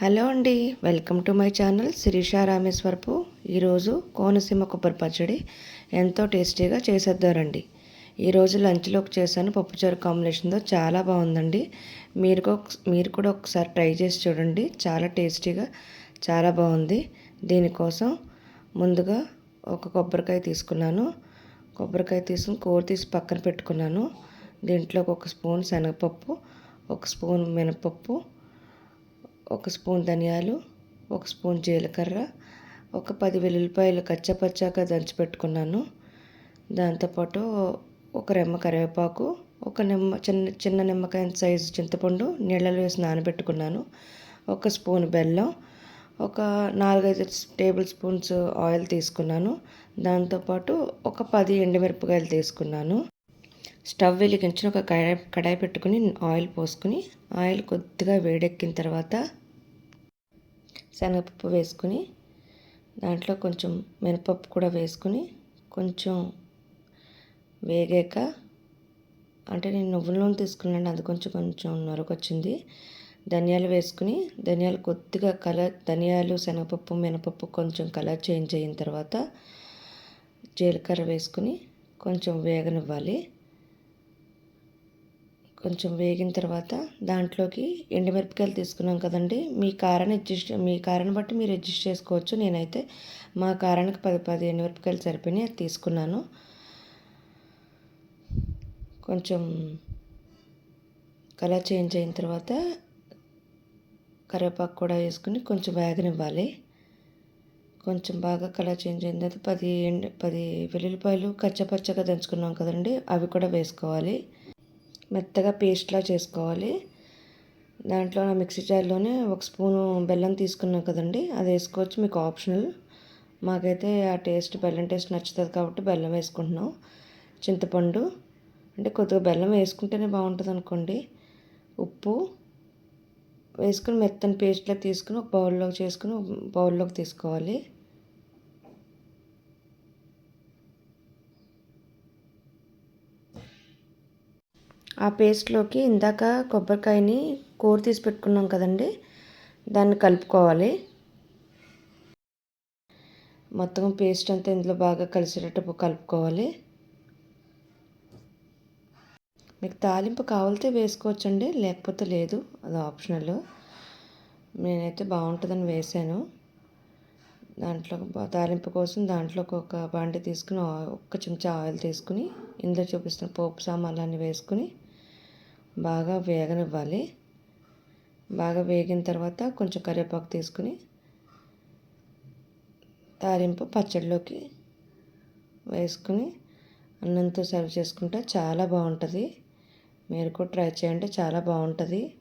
Hello అండి welcome to my channel Sirisha Rameswarapu. ఈరోజు కోనసీమ కొబ్బరి పచ్చడి ఎంతో టేస్టీగా చేసేద్దారండి. ఈరోజు లంచ్లోకి చేశాను పప్పుచారు కాంబినేషన్తో చాలా బాగుందండి. మీరు మీరు కూడా ఒకసారి ట్రై చేసి చూడండి చాలా టేస్టీగా చాలా బాగుంది. దీనికోసం ముందుగా ఒక కొబ్బరికాయ తీసుకున్నాను. కొబ్బరికాయ తీసుకుని కూర తీసి పక్కన పెట్టుకున్నాను. దీంట్లోకి ఒక స్పూన్ శనగపప్పు ఒక స్పూన్ మినపప్పు ఒక స్పూన్ ధనియాలు ఒక స్పూన్ జీలకర్ర ఒక పది వెల్లుల్లిపాయలు కచ్చపచ్చాగా దంచి పెట్టుకున్నాను. దాంతోపాటు ఒక రెమ్మ కరివేపాకు ఒక నిమ్మ చిన్న చిన్న నిమ్మకాయ సైజు చింతపండు నీళ్ళలో వేసి నానబెట్టుకున్నాను. ఒక స్పూన్ బెల్లం ఒక నాలుగైదు టేబుల్ స్పూన్స్ ఆయిల్ తీసుకున్నాను. దాంతోపాటు ఒక పది ఎండుమిరపకాయలు తీసుకున్నాను. స్టవ్ వెలిగించిన ఒక కడాయి కడాయి పెట్టుకుని ఆయిల్ పోసుకుని ఆయిల్ కొద్దిగా వేడెక్కిన తర్వాత శనగపప్పు వేసుకుని దాంట్లో కొంచెం మినపప్పు కూడా వేసుకుని కొంచెం వేగాక అంటే నేను నువ్వుల నూనె తీసుకున్నాను అది కొంచెం కొంచెం నొరకొచ్చింది ధనియాలు వేసుకుని ధనియాలు కొద్దిగా కలర్ ధనియాలు శనగపప్పు మినపప్పు కొంచెం కలర్ చేంజ్ అయిన తర్వాత జీలకర్ర వేసుకుని కొంచెం వేగనివ్వాలి. కొంచెం వేగిన తర్వాత దాంట్లోకి ఎండుమిరపకాయలు తీసుకున్నాం కదండి. మీ కారాన్ని అడ్జస్ట్ మీ కారాన్ని బట్టి మీరు అడ్జస్ట్ చేసుకోవచ్చు. నేనైతే మా కారానికి పది పది ఎండుమిరపకాయలు సరిపోయినాయి అది తీసుకున్నాను. కొంచెం కలర్ చేంజ్ అయిన తర్వాత కరివేపాకు కూడా వేసుకుని కొంచెం వేగనివ్వాలి. కొంచెం బాగా కలర్ చేంజ్ అయిన తర్వాత పది ఎండు పది వెల్లుల్లిపాయలు కచ్చపచ్చగా దంచుకున్నాం కదండి. అవి కూడా వేసుకోవాలి. మెత్తగా పేస్ట్లా చేసుకోవాలి. దాంట్లో నా మిక్సీ జార్లోనే ఒక స్పూను బెల్లం తీసుకున్నాం కదండి అది వేసుకోవచ్చు మీకు ఆప్షనల్. మాకైతే ఆ టేస్ట్ బెల్లం టేస్ట్ నచ్చుతుంది కాబట్టి బెల్లం వేసుకుంటున్నాం. చింతపండు అంటే కొద్దిగా బెల్లం వేసుకుంటేనే బాగుంటుంది అనుకోండి. ఉప్పు వేసుకుని మెత్తని పేస్ట్లా తీసుకుని ఒక బౌల్లోకి చేసుకుని బౌల్లోకి తీసుకోవాలి. ఆ పేస్ట్లోకి ఇందాక కొబ్బరికాయని కూర తీసి పెట్టుకున్నాం కదండి దాన్ని కలుపుకోవాలి. మొత్తం పేస్ట్ అంతా ఇందులో బాగా కలిసేటట్టు కలుపుకోవాలి. మీకు తాలింపు కావాలితే వేసుకోవచ్చండి లేకపోతే లేదు అది ఆప్షనల్. నేనైతే బాగుంటుందని వేసాను. దాంట్లో తాలింపు కోసం దాంట్లోకి ఒక బాండి తీసుకుని ఒక్క చెంచా ఆయిల్ తీసుకుని ఇందులో చూపిస్తున్న పోపు సామాన్లన్నీ వేసుకుని బాగా వేగనివ్వాలి. బాగా వేగిన తర్వాత కొంచెం కరివేపాకు తీసుకుని తాలింపు పచ్చడిలోకి వేసుకుని అన్నంతో సర్వ్ చేసుకుంటే చాలా బాగుంటుంది. మీరు కూడా ట్రై చేయండి చాలా బాగుంటుంది.